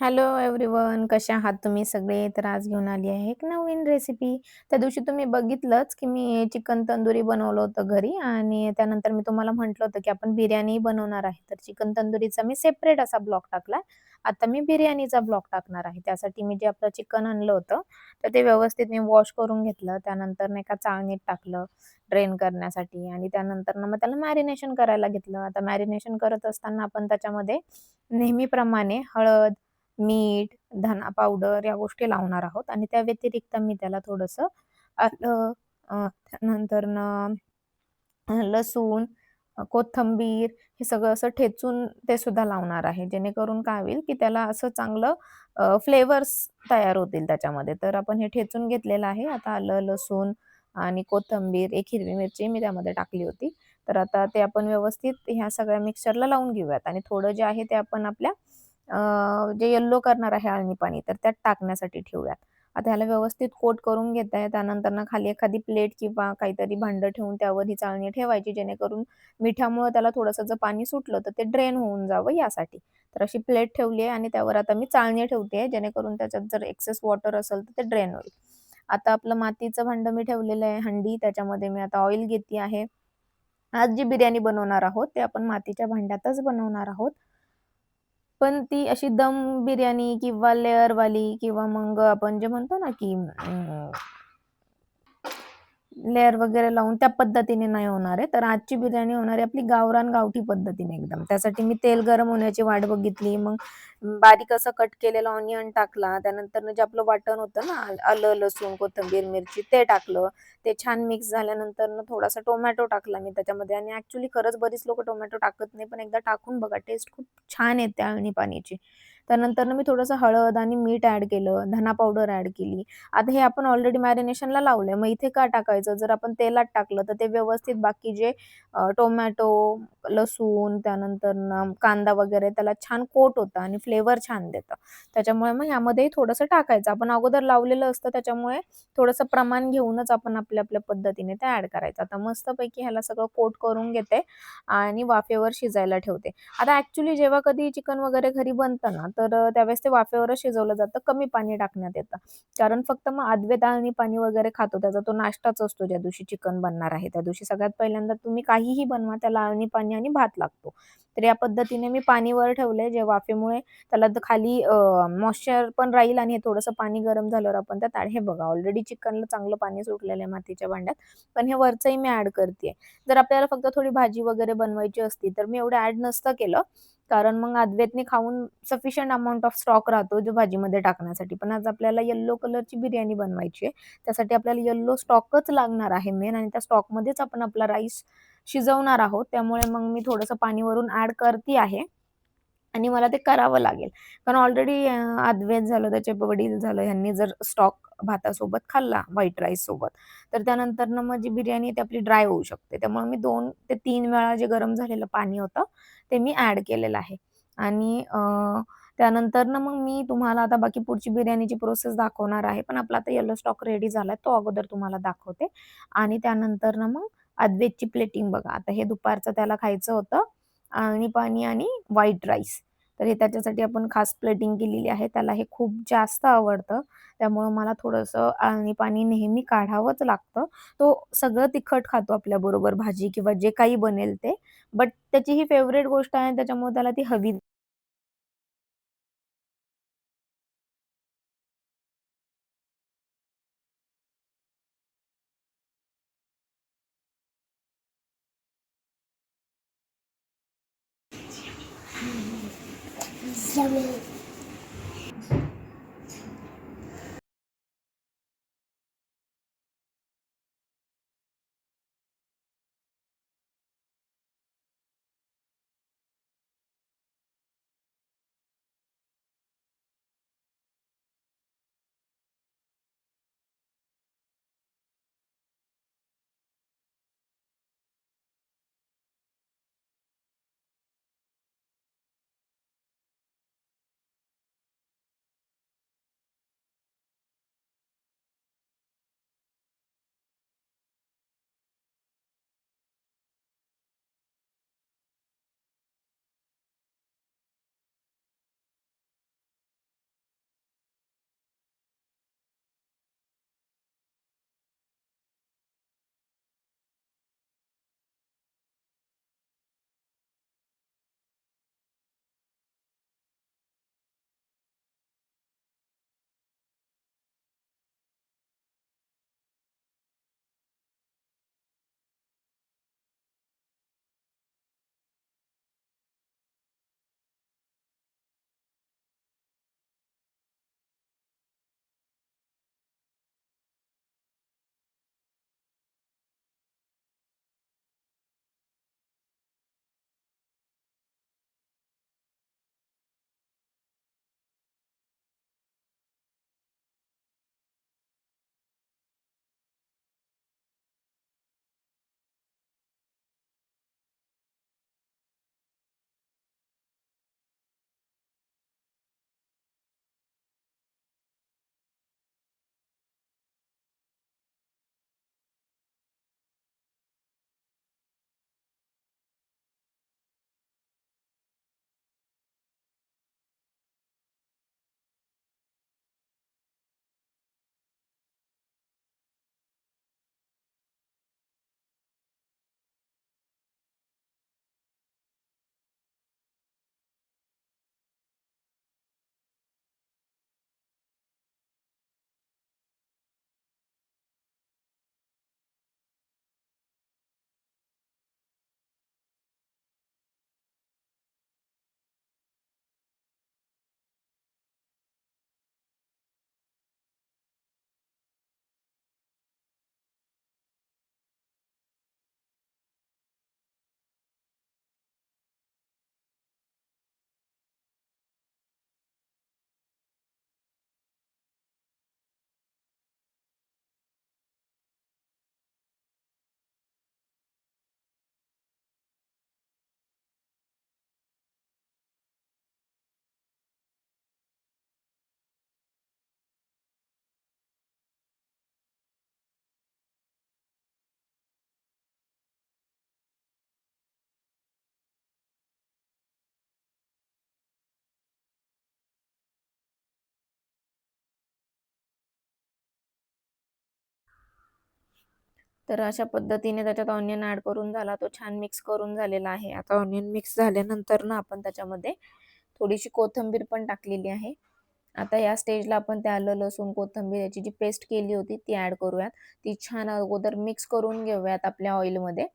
Hello everyone कशा आहात तुम्ही सगळे? तर आज घेऊन आली आहे एक नवीन रेसिपी. त्या दिवशी तुम्ही बघितलंच की मी चिकन तंदुरी बनवलं होतं घरी आणि त्यानंतर मी तुम्हाला म्हटलं होतं की आपण बिर्याणी बनवणार आहे. तर चिकन तंदुरीचा मी सेपरेट असा ब्लॉक टाकला. आता मी बिर्याणीचा ब्लॉक टाकणार आहे. त्यासाठी मी जे आपलं चिकन आणलं होतं तर ते व्यवस्थित मी वॉश करून घेतलं. त्यानंतर नाही का चाळणीत टाकलं ड्रेन करण्यासाठी आणि त्यानंतर मग त्याला मॅरिनेशन करायला घेतलं. आता मॅरिनेशन करत असताना आपण त्याच्यामध्ये नेहमीप्रमाणे हळद मीठ, धना पावडर या गोष्टी लावणार आहोत आणि त्या व्यतिरिक्त मी त्याला थोडंसं आलं अ, लसूण, कोथिंबीर हे सगळं असं ठेचून ते सुद्धा लावणार आहे. जेणेकरून काय होईल, की त्याला असं चांगलं फ्लेवर्स तयार होतील त्याच्यामध्ये. तर आपण हे ठेचून घेतलेलं आहे. आता आलं, लसूण आणि कोथिंबीर, एक हिरवी मिरची मी त्यामध्ये टाकली होती. तर आता ते आपण व्यवस्थित ह्या सगळ्या मिक्सरला लावून घेऊयात आणि थोडं जे आहे ते आपण आपल्या जे येल्लो करणार आहे आळणी पाणी तर त्यात टाकण्यासाठी ठेवूयात. आता ह्याला व्यवस्थित कोट करून घेताय. त्यानंतर ना खाली एखादी प्लेट किंवा काहीतरी भांडं ठेवून त्यावर ही चाळणी ठेवायची जेणेकरून मिठामुळे त्याला थोडंसं जर पाणी सुटलं तर ते ड्रेन होऊन जावं यासाठी. तर अशी प्लेट ठेवली आहे आणि त्यावर आता मी चाळणी ठेवते जेणेकरून त्याच्यात जर एक्सेस वॉटर असेल तर ते ड्रेन होईल. आता आपलं मातीचं भांडं मी ठेवलेलं आहे हंडी त्याच्यामध्ये मी आता ऑइल घेते आहे. आज जी बिर्याणी बनवणार आहोत ते आपण मातीच्या भांड्यातच बनवणार आहोत. पण ती अशी दम बिर्याणी किंवा लेयरवाली किंवा मग आपण जे म्हणतो ना, की अ, लेअर वगैरे लावून त्या पद्धतीने नाही होणार आहे. तर आजची बिर्याणी होणार आहे आपली गावरान गावठी पद्धतीने एकदम. त्यासाठी मी तेल गरम होण्याची वाट बघितली. मग बारीक असं कट केलेलं ऑनियन टाकला. त्यानंतरनं जे आपलं वाटण होतं ना, आलं, लसूण, कोथिंबीर, मिरची ते टाकलं. ते छान मिक्स झाल्यानंतरनं थोडासा टोमॅटो टाकला मी त्याच्यामध्ये आणि ॲक्चुअली खरंच बरीच लोक टोमॅटो टाकत नाही, पण एकदा टाकून बघा टेस्ट खूप छान येते अळणी पाण्याची त्यानंतर मी थोडंसं हळद आणि मीठ ॲड केलं, धना पावडर ॲड केली. आता हे आपण ऑलरेडी मॅरिनेशनला लावलंय. मग इथे का टाकायचं? जर आपण तेलात टाकलं तर ते व्यवस्थित बाकी जे टोमॅटो, लसूण, त्यानंतरनं कांदा वगैरे त्याला छान कोट होतं आणि फ्लेवर छान देतं. त्याच्यामुळे मग ह्यामध्येही थोडंसं टाकायचं. आपण अगोदर लावलेलं असतं त्याच्यामुळे थोडंसं प्रमाण घेऊनच आपण आपल्या आपल्या पद्धतीने ते ॲड करायचं. आता मस्तपैकी ह्याला सगळं कोट करून घेते आणि वाफेवर शिजायला ठेवते. आता ॲक्च्युली जेव्हा कधी चिकन वगैरे घरी बनतं ना, तर त्यावेळेस ते वाफेवरच शिजवलं जातं. कमी पाणी टाकण्यात येतं. कारण फक्त मग आदवे दाळणी पाणी वगैरे खातो. त्याचा तो नाश्ताच असतो ज्या दिवशी चिकन बनणार आहे. त्या दिवशी सगळ्यात पहिल्यांदा तुम्ही काहीही बनवा त्याला आळणी पाणी आणि भात लागतो. तर या पद्धतीने मी पाणी वर ठेवलंय जे वाफेमुळे त्याला खाली मॉइश्चर पण राहील आणि हे थोडंसं पाणी गरम झाल्यावर आपण त्यात हे बघा ऑलरेडी चिकनला चांगलं पाणी सुटलेलं आहे मातीच्या भांड्यात. पण हे वरचंही मी ऍड करतेय. जर आपल्याला फक्त थोडी भाजी वगैरे बनवायची असती तर मी एवढं ऍड नसतं केलं. कारण मग अद्वैतने खाऊन सफिशियंट अमाऊंट ऑफ स्टॉक राहतो जो भाजीमध्ये टाकण्यासाठी. पण आज आपल्याला येल्लो कलरची बिर्याणी बनवायची आहे. त्यासाठी आपल्याला येल्लो स्टॉकच लागणार आहे मेन आणि त्या स्टॉकमध्येच आपण आपला राईस शिजवणार आहोत. त्यामुळे मग मी थोडंसं पाणी वरून ॲड करते आहे. आणि मला ते करावं लागेल. कारण ऑलरेडी अद्वैत झालं, त्याचे वडील झालं, ह्यांनी जर स्टॉक भातासोबत खाल्ला व्हाईट राईससोबत, तर त्यानंतरनं मग जी बिर्याणी आहे ती आपली ड्राय होऊ शकते. त्यामुळे मी दोन ते तीन वेळा जे गरम झालेलं पाणी होतं, ते मी ॲड केलेलं आहे. आणि त्यानंतर त्यानंतरनं मग मी तुम्हाला आता बाकी पुढची बिर्याणीची प्रोसेस दाखवणार आहे. पण आपला आता येलो स्टॉक रेडी झालाय, तो अगोदर तुम्हाला दाखवते. आणि त्यानंतरनं मग अद्वेतची प्लेटिंग बघा. आता हे दुपारचं त्याला खायचं होतं आणि पाणी आणि व्हाईट राईस. तर हे त्याच्यासाठी आपण खास प्लेटिंग केलेली आहे. त्याला हे खूप जास्त आवडतं. त्यामुळं मला थोडंसं अळणी पाणी नेहमी काढावंच लागतं. तो सगळं तिखट खातो आपल्याबरोबर भाजी किंवा जे काही बनेल ते. बट त्याची ही फेवरेट गोष्ट आहे त्याच्यामुळे त्याला ती हवी तर अशा पद्धतीने त्याच्यात ऑनियन ॲड करून झाला तो छान मिक्स करून झालेला आहे. आता ऑनियन मिक्स झाल्यानंतर ना आपण त्याच्यामध्ये थोडीशी कोथिंबीर पण टाकलेली आहे. आता या स्टेजला आपण त्या आलं लसूण कोथिंबीर याची जी पेस्ट केली होती ती ॲड करूयात. ती छान अगोदर मिक्स करून घेऊयात आपल्या ऑइलमध्ये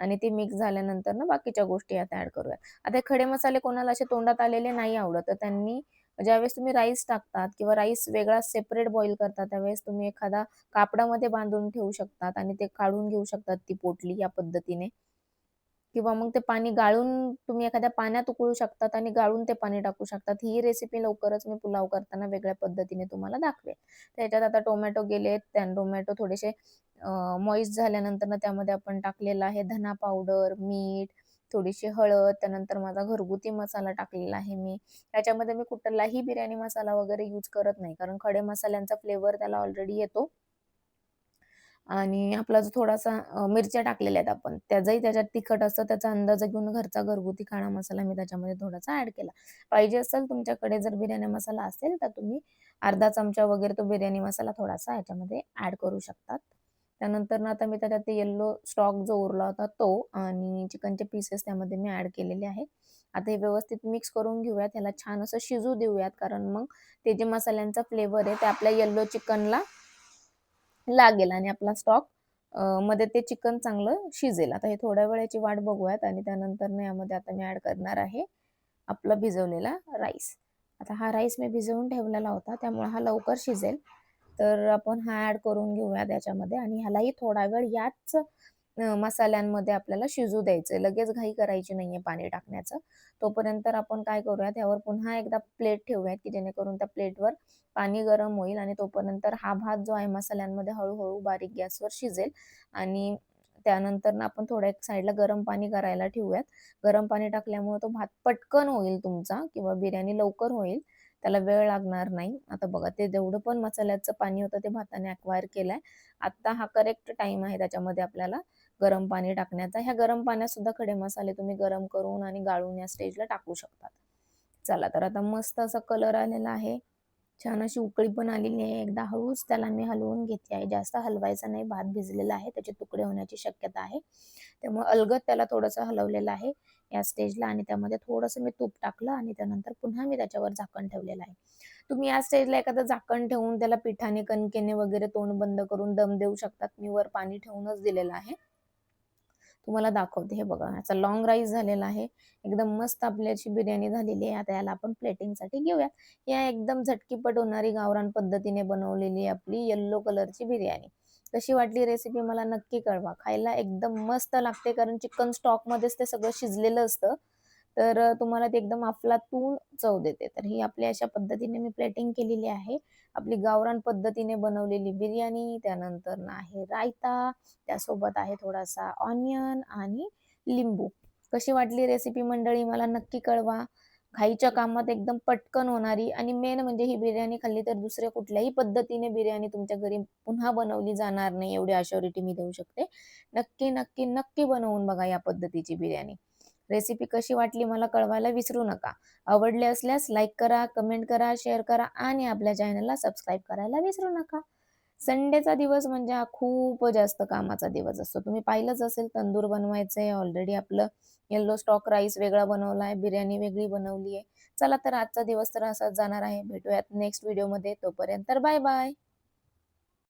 आणि ती मिक्स झाल्यानंतर ना बाकीच्या गोष्टी आता ॲड करूयात. आता खडे मसाले कोणाला असे तोंडात आलेले नाही आवडत तर त्यांनी ज्यावेळेस तुम्ही राईस टाकतात किंवा राईस वेगळा सेपरेट बॉईल करतात त्यावेळेस तुम्ही एखादा कापडामध्ये बांधून ठेवू शकतात आणि ते काढून घेऊ शकतात ती पोटली या पद्धतीने. किंवा मग ते पाणी गाळून तुम्ही एखाद्या पाण्यात उकळू शकतात आणि गाळून ते पाणी टाकू शकतात. ही रेसिपी लवकरच मी पुलाव करताना वेगळ्या पद्धतीने तुम्हाला दाखवेल. त्याच्यात आता टोमॅटो गेलेत त्या टोमॅटो थोडेसे मॉइस्ट झाल्यानंतर त्यामध्ये आपण टाकलेला आहे धना पावडर मीठ थोडीशी हळद त्यानंतर माझा घरगुती मसाला टाकलेला आहे मी. त्याच्यामध्ये मी कुठलाही बिर्याणी मसाला वगैरे यूज करत नाही कारण खडे मसाल्यांचा फ्लेवर त्याला ऑलरेडी येतो. आणि आपला जो थोडासा मिरच्या टाकलेल्या आहेत आपण त्याचाही त्याच्यात तिखट असतं त्याचा अंदाज घेऊन घरचा घरगुती खाणा मसाला मी त्याच्यामध्ये थोडासा ऍड केला. पाहिजे असेल तुमच्याकडे जर बिर्याणी मसाला असेल तर तुम्ही अर्धा चमचा वगैरे तो बिर्याणी मसाला थोडासा याच्यामध्ये ऍड करू शकतात. त्यानंतर ना आता मी त्याच्यात ते येल्लो स्टॉक जो उरला होता तो आणि चिकनचे पीसेस त्यामध्ये मी ऍड केलेले आहे. आता हे व्यवस्थित मिक्स करून घेऊयात. ह्याला छान असं शिजू देऊयात कारण मग ते जे मसाल्यांचा फ्लेवर आहे ते आपल्या येल्लो चिकनला लागेल आणि आपला स्टॉकमध्ये ते चिकन चांगलं शिजेल. आता हे थोड्या वेळाची वाट बघूयात आणि त्यानंतर ना यामध्ये आता मी ऍड करणार आहे आपला भिजवलेला राईस आता हा राईस मी भिजवून ठेवलेला होता त्यामुळे हा लवकर शिजेल. तर आपण हा ऍड करून घेऊया त्याच्यामध्ये आणि ह्यालाही थोडा वेळ याच मसाल्यांमध्ये आपल्याला शिजू द्यायचं लगेच घाई करायची नाहीये पाणी टाकण्याचं. तोपर्यंत आपण काय करूयात त्यावर पुन्हा एकदा प्लेट ठेवूयात की जेणेकरून त्या प्लेटवर पाणी गरम होईल आणि तोपर्यंत हा भात जो आहे मसाल्यांमध्ये हळूहळू बारीक गॅसवर शिजेल आणि त्यानंतर ना आपण थोड्या एक साईडला गरम पाणी करायला ठेवूयात. गरम पाणी टाकल्यामुळे तो भात पटकन होईल तुमचा किंवा बिर्याणी लवकर होईल. त्याला वेळ लागणार नाही. आता बघा ते जेवढं पण मसाल्याचं पाणी होतं ते भाताने अक्वायर केलंय. आता हा करेक्ट टाइम आहे त्याच्यामध्ये आपल्याला गरम पाणी टाकण्याचा. ह्या गरम पाण्यात सुद्धा खडे मसाले तुम्ही गरम करून आणि गाळून या स्टेजला टाकू शकतात. चला तर आता मस्त असा कलर आलेला आहे. छान अशी उकळी पण आलेली आहे. एकदा हळूच त्याला मी हलवून घेते आहे. जास्त हलवायचा नाही. भात भिजलेला आहे. त्याचे तुकडे होण्याची शक्यता आहे. त्यामुळे अलगद त्याला थोडंसं हलवलेलं आहे या स्टेजला आणि त्यामध्ये थोडंसं मी तूप टाकलं आणि त्यानंतर पुन्हा मी त्याच्यावर झाकण ठेवलेलं आहे. तुम्ही या स्टेजला एखादं झाकण ठेवून त्याला पिठाने कणकेने वगैरे तोंड बंद करून दम देऊ शकतात. मी वर पाणी ठेवूनच दिलेलं आहे. तुम्हाला दाखवते. हे बघा याचा लॉंग राईस झालेला आहे. एकदम मस्त आपल्याची बिर्याणी झालेली आहे. आता याला आपण प्लेटिंगसाठी घेऊया या एकदम झटकीपट होणारी गावरान पद्धतीने बनवलेली आपली येल्लो कलरची बिर्याणी. कशी वाटली रेसिपी मला नक्की कळवा. खायला एकदम मस्त लागते कारण चिकन स्टॉक मध्येच ते सगळं शिजलेलं असतं. तर तुम्हाला ते एकदम अफलातून चव देते. तर ही आपली अशा पद्धतीने मी प्लेटिंग केलेली आहे. आपली गावरान पद्धतीने बनवलेली बिर्याणी त्यानंतर आहे रायता त्यासोबत आहे थोडासा ऑनियन आणि लिंबू. कशी वाटली रेसिपी मंडळी? मला नक्की कळवा. घाईच्या कामात एकदम पटकन होणारी आणि मेन म्हणजे ही बिर्याणी खाल्ली तर दुसऱ्या कुठल्याही पद्धतीने बिर्याणी तुमच्या घरी पुन्हा बनवली जाणार नाही एवढी अशोरिटी मी देऊ शकते. नक्की नक्की नक्की बनवून बघा या पद्धतीची बिर्याणी. रेसिपी कशी वाटली मला कळवायला विसरू नका. आवडले असल्यास लाईक करा कमेंट करा शेअर करा आणि आपल्या चॅनलला सबस्क्राईब करायला विसरू नका. संडेचा दिवस म्हणजे हा खूप जास्त कामाचा दिवस असतो. तुम्ही पाहिलंच असेल तंदूर बनवायचंय ऑलरेडी आपलं येल्लो स्टॉक राईस वेगळा बनवला आहे बिर्याणी वेगळी बनवली आहे चला तर आजचा दिवस तर असाच जाणार आहे. भेटूयात नेक्स्ट व्हिडिओमध्ये तोपर्यंत बाय बाय